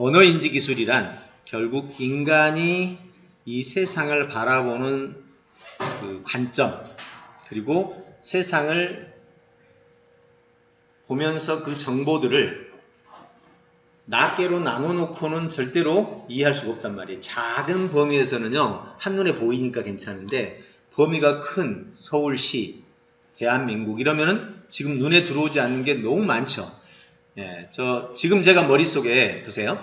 언어 인지 기술이란 결국 인간이 이 세상을 바라보는 그 관점 그리고 세상을 보면서 그 정보들을 낱개로 나눠놓고는 절대로 이해할 수가 없단 말이에요. 작은 범위에서는요, 한눈에 보이니까 괜찮은데, 범위가 큰 서울시, 대한민국 이러면은 지금 눈에 들어오지 않는 게 너무 많죠. 예, 저, 지금 제가 머릿속에, 보세요.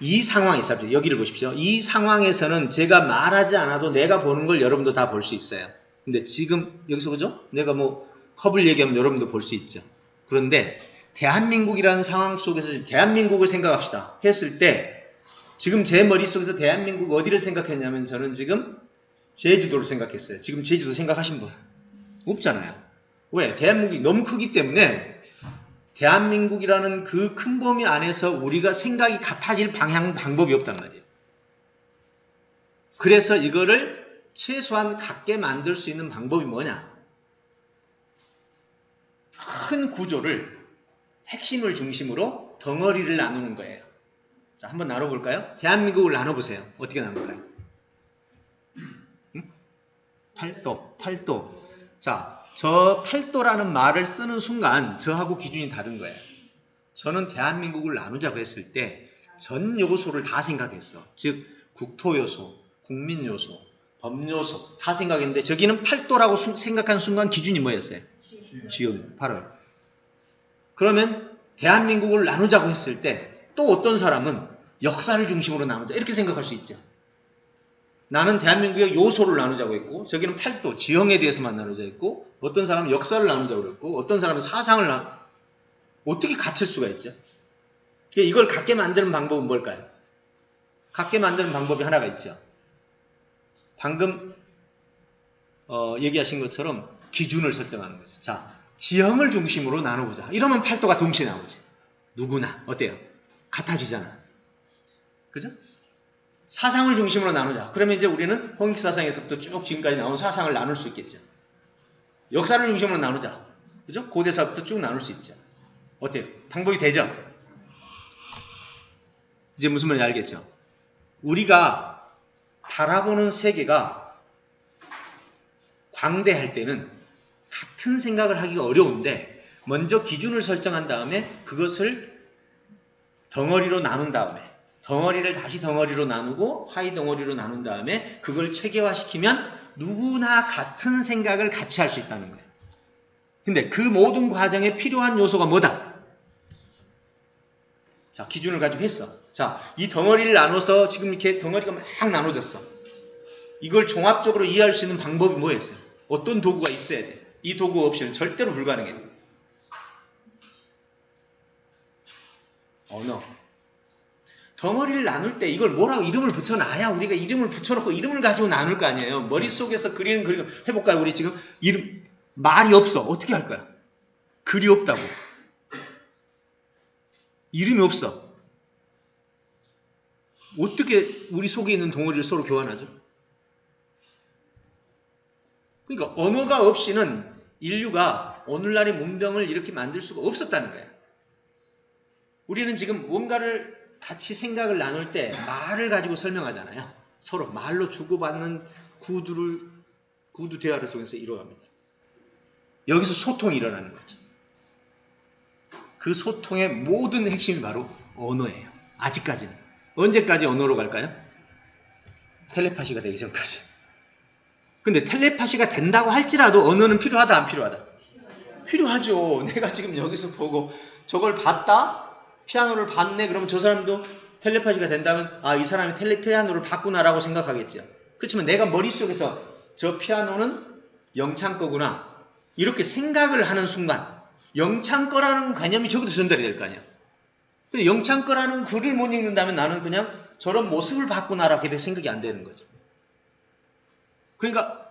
이 상황이, 잠시 여기를 보십시오. 이 상황에서는 제가 말하지 않아도 내가 보는 걸 여러분도 다 볼 수 있어요. 근데 지금, 여기서 그죠? 내가 뭐, 컵을 얘기하면 여러분도 볼 수 있죠. 그런데, 대한민국이라는 상황 속에서 대한민국을 생각합시다. 했을 때 지금 제 머릿속에서 대한민국 어디를 생각했냐면 저는 지금 제주도를 생각했어요. 지금 제주도 생각하신 분 없잖아요. 왜? 대한민국이 너무 크기 때문에 대한민국이라는 그 큰 범위 안에서 우리가 생각이 같아질 방향 방법이 없단 말이에요. 그래서 이거를 최소한 같게 만들 수 있는 방법이 뭐냐? 큰 구조를 핵심을 중심으로 덩어리를 나누는 거예요. 자, 한번 나눠볼까요? 대한민국을 나눠보세요. 어떻게 나눌까요? 응? 팔도, 팔도. 자, 저 팔도라는 말을 쓰는 순간 저하고 기준이 다른 거예요. 저는 대한민국을 나누자고 했을 때 전 요소를 다 생각했어. 즉, 국토 요소, 국민 요소, 법 요소 다 생각했는데 저기는 팔도라고 생각하는 순간 기준이 뭐였어요? 지역. 바로 그러면 대한민국을 나누자고 했을 때 또 어떤 사람은 역사를 중심으로 나누자 이렇게 생각할 수 있죠. 나는 대한민국의 요소를 나누자고 했고 저기는 팔도, 지형에 대해서만 나누자 했고 어떤 사람은 역사를 나누자고 했고 어떤 사람은 사상을 나누 어떻게 갖출 수가 있죠? 이걸 갖게 만드는 방법은 뭘까요? 갖게 만드는 방법이 하나가 있죠. 방금 어, 얘기하신 것처럼 기준을 설정하는 거죠. 자, 지형을 중심으로 나눠보자. 이러면 팔도가 동시에 나오지. 누구나 어때요? 같아지잖아. 그죠? 사상을 중심으로 나누자. 그러면 이제 우리는 홍익 사상에서부터 쭉 지금까지 나온 사상을 나눌 수 있겠죠. 역사를 중심으로 나누자. 그죠? 고대사부터 쭉 나눌 수 있죠. 어때요? 방법이 되죠? 이제 무슨 말인지 알겠죠? 우리가 바라보는 세계가 광대할 때는 같은 생각을 하기가 어려운데 먼저 기준을 설정한 다음에 그것을 덩어리로 나눈 다음에 덩어리를 다시 덩어리로 나누고 하이 덩어리로 나눈 다음에 그걸 체계화시키면 누구나 같은 생각을 같이 할 수 있다는 거예요. 근데 그 모든 과정에 필요한 요소가 뭐다? 자, 기준을 가지고 했어. 자, 이 덩어리를 나눠서 지금 이렇게 덩어리가 막 나눠졌어. 이걸 종합적으로 이해할 수 있는 방법이 뭐였어요? 어떤 도구가 있어야 돼? 이 도구 없이는 절대로 불가능해. 언어. 덩어리를 나눌 때 이걸 뭐라고 이름을 붙여놔야 우리가 이름을 붙여놓고 이름을 가지고 나눌 거 아니에요. 머릿속에서 그리는 그림 해볼까요? 우리 지금 이름 말이 없어. 어떻게 할까요? 글이 없다고. 이름이 없어. 어떻게 우리 속에 있는 덩어리를 서로 교환하죠? 그러니까 언어가 없이는 인류가 오늘날의 문명을 이렇게 만들 수가 없었다는 거예요. 우리는 지금 뭔가를 같이 생각을 나눌 때 말을 가지고 설명하잖아요. 서로 말로 주고받는 구두를 구두 대화를 통해서 이루어갑니다. 여기서 소통이 일어나는 거죠. 그 소통의 모든 핵심이 바로 언어예요. 아직까지는. 언제까지 언어로 갈까요? 텔레파시가 되기 전까지. 근데 텔레파시가 된다고 할지라도 언어는 필요하다 안 필요하다? 필요하죠. 내가 지금 여기서 보고 저걸 봤다? 피아노를 봤네? 그러면 저 사람도 텔레파시가 된다면 아 이 사람이 텔레 피아노를 봤구나라고 생각하겠죠. 그렇지만 내가 머릿속에서 저 피아노는 영창 거구나 이렇게 생각을 하는 순간 영창 거라는 개념이 저기도 전달이 될 거 아니야. 영창 거라는 글을 못 읽는다면 나는 그냥 저런 모습을 봤구나라고 생각이 안 되는 거죠. 그러니까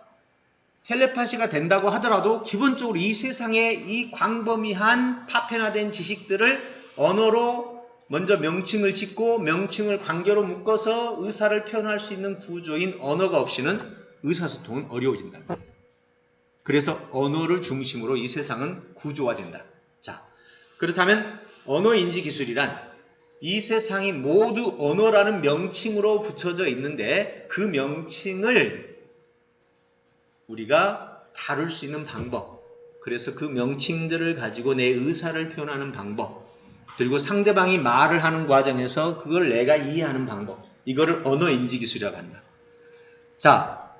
텔레파시가 된다고 하더라도 기본적으로 이 세상에 이 광범위한 파편화된 지식들을 언어로 먼저 명칭을 짓고 명칭을 관계로 묶어서 의사를 표현할 수 있는 구조인 언어가 없이는 의사소통은 어려워진다. 그래서 언어를 중심으로 이 세상은 구조화된다. 자, 그렇다면 언어 인지 기술이란 이 세상이 모두 언어라는 명칭으로 붙여져 있는데 그 명칭을 우리가 다룰 수 있는 방법, 그래서 그 명칭들을 가지고 내 의사를 표현하는 방법, 그리고 상대방이 말을 하는 과정에서 그걸 내가 이해하는 방법, 이거를 언어 인지 기술이라고 한다. 자,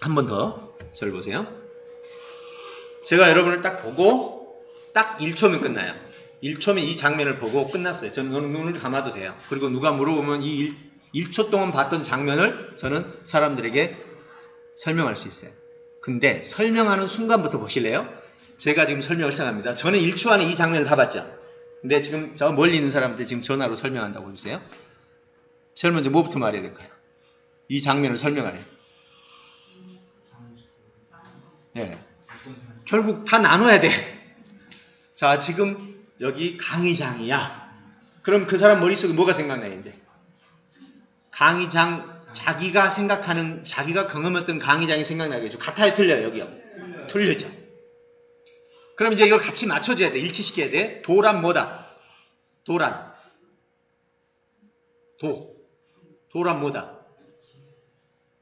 한 번 더 저를 보세요. 제가 여러분을 딱 보고 딱 1초면 끝나요. 1초면 이 장면을 보고 끝났어요. 저는 눈- 눈을 감아도 돼요. 그리고 누가 물어보면 이 1, 초 동안 봤던 장면을 저는 사람들에게 설명할 수 있어요. 근데 설명하는 순간부터 보실래요? 제가 지금 설명을 시작합니다. 저는 1초 안에 이 장면을 다 봤죠. 근데 지금 저 멀리 있는 사람한테 지금 전화로 설명한다고 해주세요. 제일 먼저 뭐부터 말해야 될까요? 이 장면을 설명하래. 예. 결국 다 나눠야 돼. 자, 지금 여기 강의장이야. 그럼 그 사람 머릿속에 뭐가 생각나요, 이제? 강의장, 자기가 생각하는, 자기가 경험했던 강의장이 생각나겠죠. 같아요, 틀려요, 여기요? 틀리죠. 그럼 이제 이걸 같이 맞춰줘야 돼. 일치시켜야 돼. 도란 뭐다? 도란. 도. 도란 뭐다?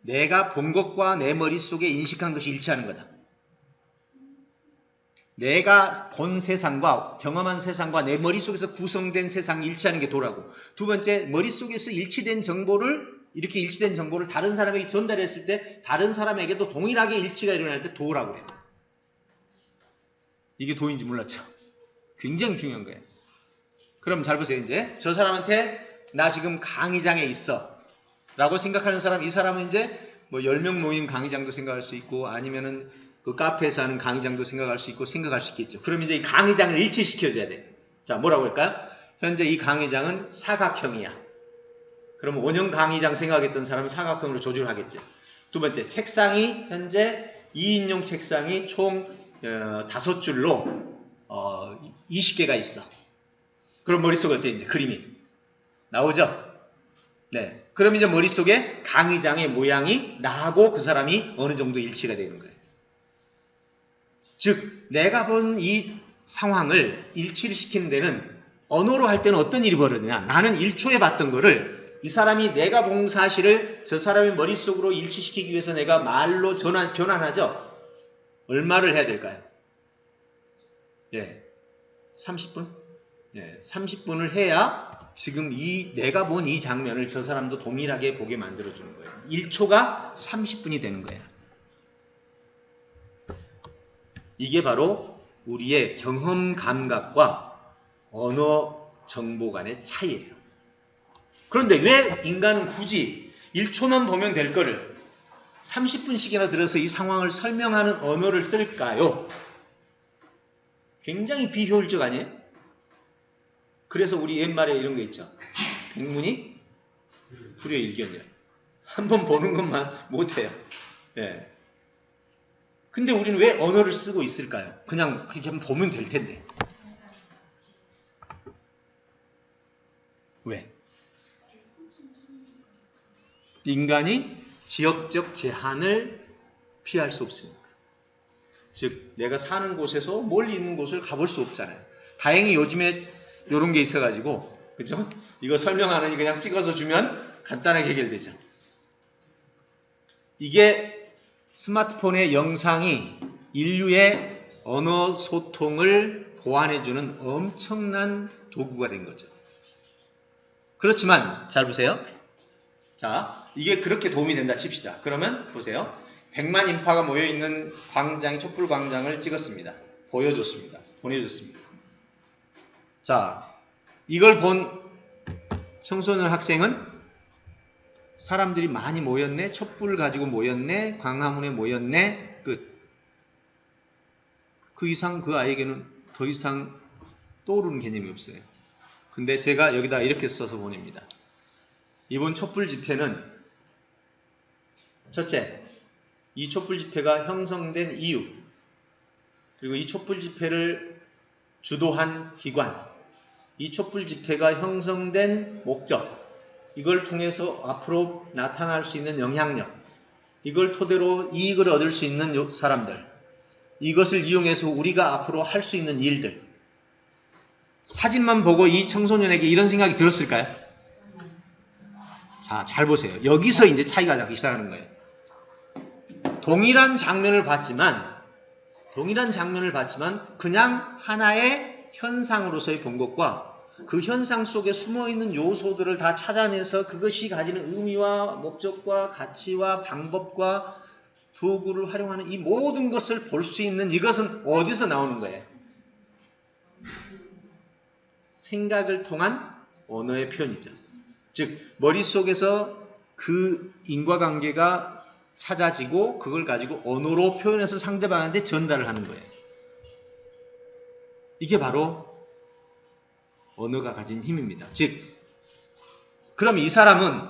내가 본 것과 내 머릿속에 인식한 것이 일치하는 거다. 내가 본 세상과 경험한 세상과 내 머릿속에서 구성된 세상이 일치하는 게 도라고. 두 번째, 머릿속에서 일치된 정보를 이렇게 일치된 정보를 다른 사람에게 전달했을 때 다른 사람에게도 동일하게 일치가 일어날 때 도라고 해요. 이게 도인지 몰랐죠? 굉장히 중요한 거예요. 그럼 잘 보세요, 이제. 저 사람한테 나 지금 강의장에 있어. 라고 생각하는 사람, 이 사람은 이제 뭐 10명 모임 강의장도 생각할 수 있고 아니면은 그 카페에서 하는 강의장도 생각할 수 있고 생각할 수 있겠죠. 그럼 이제 이 강의장을 일치시켜줘야 돼. 자, 뭐라고 할까요? 현재 이 강의장은 사각형이야. 그럼 원형 강의장 생각했던 사람은 사각형으로 조절하겠죠. 두 번째, 책상이 현재 2인용 책상이 총 어, 다섯 줄로 어, 20개가 있어. 그럼 머릿속에 어때 이제 그림이 나오죠? 네. 그럼 이제 머릿속에 강의장의 모양이 나하고 그 사람이 어느 정도 일치가 되는 거예요. 즉, 내가 본 이 상황을 일치를 시키는 데는 언어로 할 때는 어떤 일이 벌어지냐? 나는 1초에 봤던 거를 이 사람이 내가 본 사실을 저 사람의 머릿속으로 일치시키기 위해서 내가 말로 전환, 변환하죠? 얼마를 해야 될까요? 예. 30분? 예. 30분을 해야 지금 이 내가 본 이 장면을 저 사람도 동일하게 보게 만들어 주는 거예요. 1초가 30분이 되는 거예요. 이게 바로 우리의 경험 감각과 언어 정보 간의 차이예요. 그런데 왜 인간은 굳이 1초만 보면 될 거를 30분씩이나 들어서 이 상황을 설명하는 언어를 쓸까요? 굉장히 비효율적 아니에요? 그래서 우리 옛말에 이런 거 있죠. 백문이 불여일견이야. 한번 보는 것만 못해요. 예. 근데 우리는 왜 언어를 쓰고 있을까요? 그냥 이렇게 한번 보면 될 텐데. 왜? 인간이 지역적 제한을 피할 수 없으니까. 즉, 내가 사는 곳에서 멀리 있는 곳을 가볼 수 없잖아요. 다행히 요즘에 이런 게 있어가지고, 그죠? 이거 설명하느니 그냥 찍어서 주면 간단하게 해결되죠. 이게 스마트폰의 영상이 인류의 언어 소통을 보완해주는 엄청난 도구가 된 거죠. 그렇지만, 잘 보세요. 자, 이게 그렇게 도움이 된다 칩시다. 그러면 보세요. 100만 인파가 모여있는 광장, 촛불 광장을 찍었습니다. 보여줬습니다. 보내줬습니다. 자, 이걸 본 청소년 학생은 사람들이 많이 모였네, 촛불 가지고 모였네, 광화문에 모였네, 끝. 그 이상 그 아이에게는 더 이상 떠오르는 개념이 없어요. 근데 제가 여기다 이렇게 써서 보냅니다. 이번 촛불 집회는 첫째, 이 촛불 집회가 형성된 이유, 그리고 이 촛불 집회를 주도한 기관, 이 촛불 집회가 형성된 목적, 이걸 통해서 앞으로 나타날 수 있는 영향력, 이걸 토대로 이익을 얻을 수 있는 사람들, 이것을 이용해서 우리가 앞으로 할 수 있는 일들, 사진만 보고 이 청소년에게 이런 생각이 들었을까요? 자, 잘 보세요. 여기서 이제 차이가 나기 시작하는 거예요. 동일한 장면을 봤지만, 동일한 장면을 봤지만, 그냥 하나의 현상으로서의 본 것과 그 현상 속에 숨어 있는 요소들을 다 찾아내서 그것이 가지는 의미와 목적과 가치와 방법과 도구를 활용하는 이 모든 것을 볼 수 있는 이것은 어디서 나오는 거예요? 생각을 통한 언어의 표현이죠. 즉, 머릿속에서 그 인과관계가 찾아지고 그걸 가지고 언어로 표현해서 상대방한테 전달을 하는 거예요. 이게 바로 언어가 가진 힘입니다. 즉, 그럼 이 사람은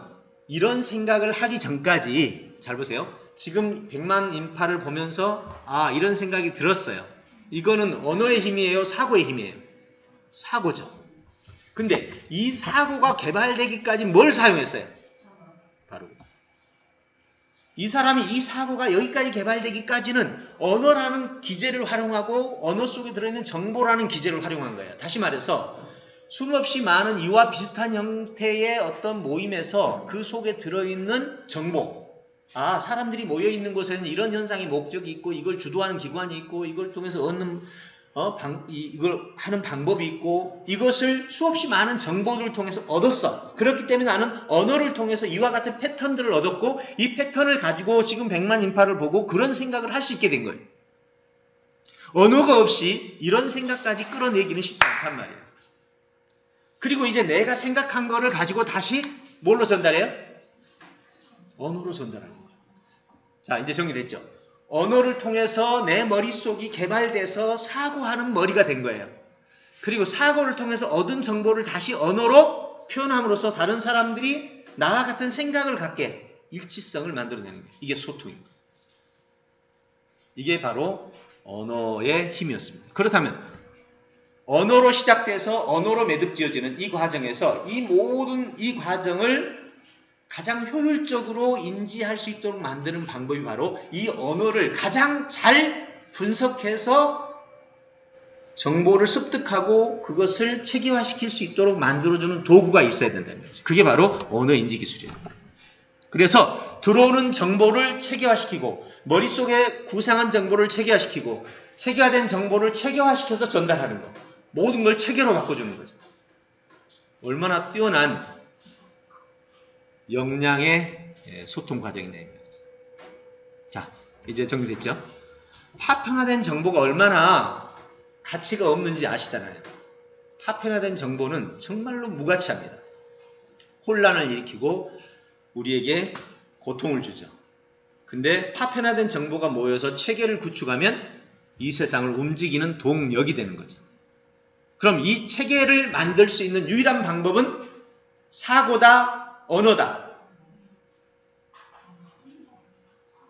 이런 생각을 하기 전까지, 잘 보세요. 지금 100만 인파를 보면서, 아, 이런 생각이 들었어요. 이거는 언어의 힘이에요? 사고의 힘이에요? 사고죠. 근데 이 사고가 개발되기까지 뭘 사용했어요? 바로. 이 사람이 이 사고가 여기까지 개발되기까지는 언어라는 기제를 활용하고 언어 속에 들어있는 정보라는 기제를 활용한 거예요. 다시 말해서 수없이 많은 이와 비슷한 형태의 어떤 모임에서 그 속에 들어있는 정보. 아, 사람들이 모여있는 곳에는 이런 현상의 목적이 있고, 이걸 주도하는 기관이 있고, 이걸 통해서 얻는, 어, 방, 이, 이걸 하는 방법이 있고, 이것을 수없이 많은 정보들을 통해서 얻었어. 그렇기 때문에 나는 언어를 통해서 이와 같은 패턴들을 얻었고, 이 패턴을 가지고 지금 100만 인파를 보고 그런 생각을 할 수 있게 된 거예요. 언어가 없이 이런 생각까지 끌어내기는 쉽지 않단 말이에요. 그리고 이제 내가 생각한 거를 가지고 다시 뭘로 전달해요? 언어로 전달하는 거예요. 자, 이제 정리됐죠? 언어를 통해서 내 머릿속이 개발돼서 사고하는 머리가 된 거예요. 그리고 사고를 통해서 얻은 정보를 다시 언어로 표현함으로써 다른 사람들이 나와 같은 생각을 갖게 일치성을 만들어내는 거예요. 이게 거죠. 이게 바로 언어의 힘이었습니다. 그렇다면 언어로 시작돼서 언어로 매듭 지어지는 이 과정에서 이 모든 이 과정을 가장 효율적으로 인지할 수 있도록 만드는 방법이 바로 이 언어를 가장 잘 분석해서 정보를 습득하고 그것을 체계화시킬 수 있도록 만들어주는 도구가 있어야 된다는 거죠. 그게 바로 언어 인지 기술이에요. 그래서 들어오는 정보를 체계화시키고 머릿속에 구상한 정보를 체계화시키고 체계화된 정보를 체계화시켜서 전달하는 거. 모든 걸 체계로 바꿔주는 거죠. 얼마나 뛰어난 역량의 예, 소통 과정이냐 이거죠. 자, 이제 정리됐죠? 파편화된 정보가 얼마나 가치가 없는지 아시잖아요. 파편화된 정보는 정말로 무가치합니다. 혼란을 일으키고 우리에게 고통을 주죠. 근데 파편화된 정보가 모여서 체계를 구축하면 이 세상을 움직이는 동력이 되는 거죠. 그럼 이 체계를 만들 수 있는 유일한 방법은 사고다, 언어다.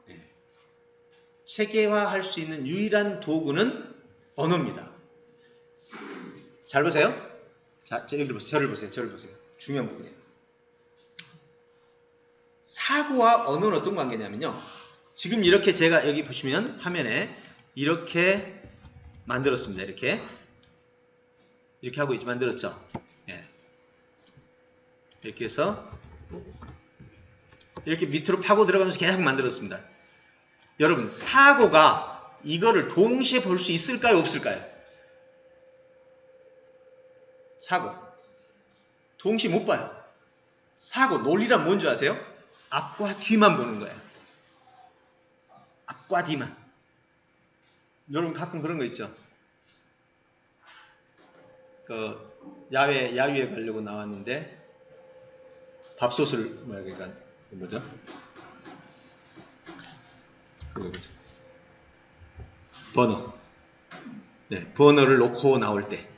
네. 체계화할 수 있는 유일한 도구는 언어입니다. 잘 보세요. 자, 여기 보세요. 저를 보세요. 저를 보세요. 중요한 부분이에요. 사고와 언어는 어떤 관계냐면요. 지금 이렇게 제가 여기 보시면 화면에 이렇게 만들었습니다. 이렇게. 이렇게 하고 있지 만들었죠. 예. 이렇게 해서 이렇게 밑으로 파고 들어가면서 계속 만들었습니다. 여러분 사고가 이거를 동시에 볼 수 있을까요? 없을까요? 사고 동시에 못 봐요. 사고 논리란 뭔지 아세요? 앞과 뒤만 보는 거예요. 앞과 뒤만. 여러분 가끔 그런 거 있죠. 그 야외 야유회 가려고 나왔는데 밥솥을 뭐야 그러니까 뭐죠? 그거 뭐죠? 버너. 네, 버너를 놓고 나올 때.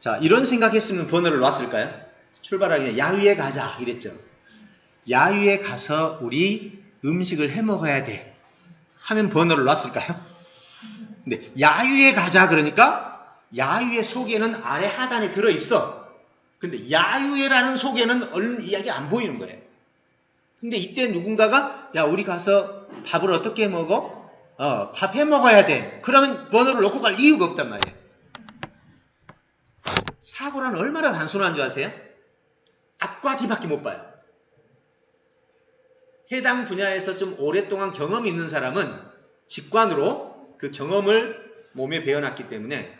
자, 이런 생각했으면 버너를 놨을까요? 출발하기 야유회 가자 이랬죠. 야유회 가서 우리 음식을 해 먹어야 돼. 하면 버너를 놨을까요? 근데 야유회 가자 그러니까 야유의 속에는 아래 하단에 들어 있어. 근데 야유회라는 속에는 얼른 이야기 안 보이는 거예요. 근데 이때 누군가가 야 우리 가서 밥을 어떻게 먹어? 어, 밥 해 먹어야 돼. 그러면 번호를 놓고 갈 이유가 없단 말이에요. 사고란 얼마나 단순한 줄 아세요? 앞과 뒤밖에 못 봐요. 해당 분야에서 좀 오랫동안 경험이 있는 사람은 직관으로 그 경험을 몸에 배워놨기 때문에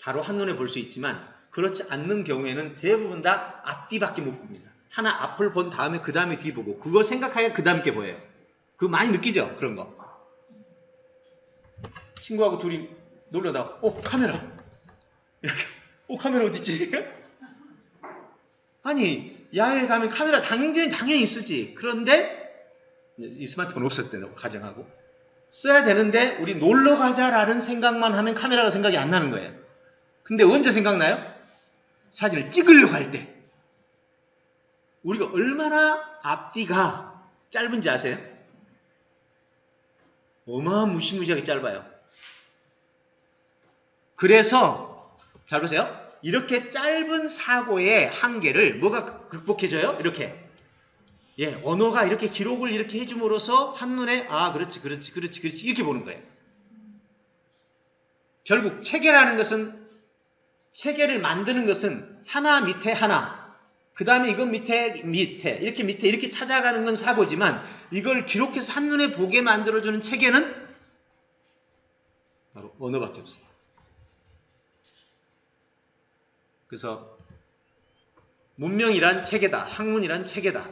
바로 한눈에 볼 수 있지만 그렇지 않는 경우에는 대부분 다 앞뒤밖에 못 봅니다. 하나 앞을 본 다음에 그 다음에 뒤 보고 그거 생각하기가 그 다음 게 보여요. 그거 많이 느끼죠? 그런 거. 친구하고 둘이 놀러다가 어 카메라 이렇게 어 카메라 어디 있지? 아니 야외에 가면 카메라 당연히 당연히 쓰지. 그런데 이 스마트폰 없을 때는 가정하고 써야 되는데 우리 놀러 가자라는 생각만 하면 카메라가 생각이 안 나는 거예요. 근데 언제 생각나요? 사진을 찍으려고 할 때. 우리가 얼마나 앞뒤가 짧은지 아세요? 어마무시무시하게 짧아요. 그래서 잘 보세요. 이렇게 짧은 사고의 한계를 뭐가 극복해줘요? 이렇게. 예, 언어가 이렇게 기록을 이렇게 해줌으로써 한눈에 아, 그렇지, 그렇지, 그렇지, 그렇지 이렇게 보는 거예요. 결국 체계라는 것은 체계를 만드는 것은 하나 밑에 하나, 그 다음에 이건 밑에 밑에 이렇게 밑에 이렇게 찾아가는 건 사고지만 이걸 기록해서 한눈에 보게 만들어주는 체계는 바로 언어밖에 없어요. 그래서 문명이란 체계다, 학문이란 체계다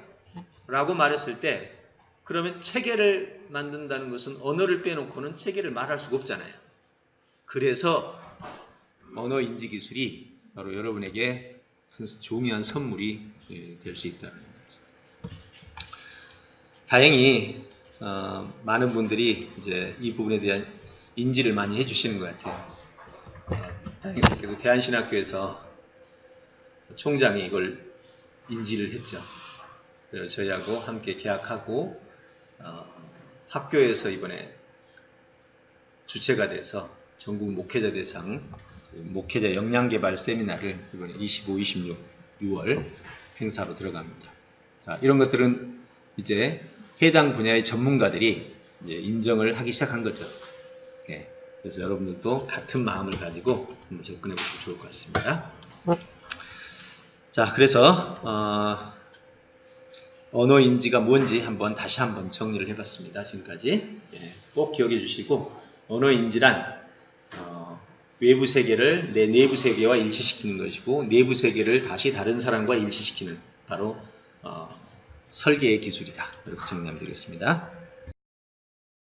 라고 말했을 때 그러면 체계를 만든다는 것은 언어를 빼놓고는 체계를 말할 수가 없잖아요. 그래서 언어 인지 기술이 바로 여러분에게 중요한 선물이 될 수 있다는 거죠. 다행히 어, 많은 분들이 이제 이 부분에 대한 인지를 많이 해주시는 것 같아요. 어, 다행스럽게도 대한신학교에서 총장이 이걸 인지를 했죠. 그래서 저희하고 함께 계약하고 어, 학교에서 이번에 주체가 돼서 전국 목회자 대상 그 목회자 역량 개발 세미나를 이번에 25, 26, 6월 행사로 들어갑니다. 자, 이런 것들은 이제 해당 분야의 전문가들이 인정을 하기 시작한 거죠. 예, 그래서 여러분들도 같은 마음을 가지고 접근해 보시면 좋을 것 같습니다. 자, 그래서 어, 언어 인지가 뭔지 한번 다시 한번 정리를 해봤습니다. 지금까지 예, 꼭 기억해 주시고 언어 인지란 어, 외부 세계를 내 내부 세계와 일치시키는 것이고 내부 세계를 다시 다른 사람과 일치시키는 바로 어, 설계의 기술이다. 이렇게 정리하면 되겠습니다.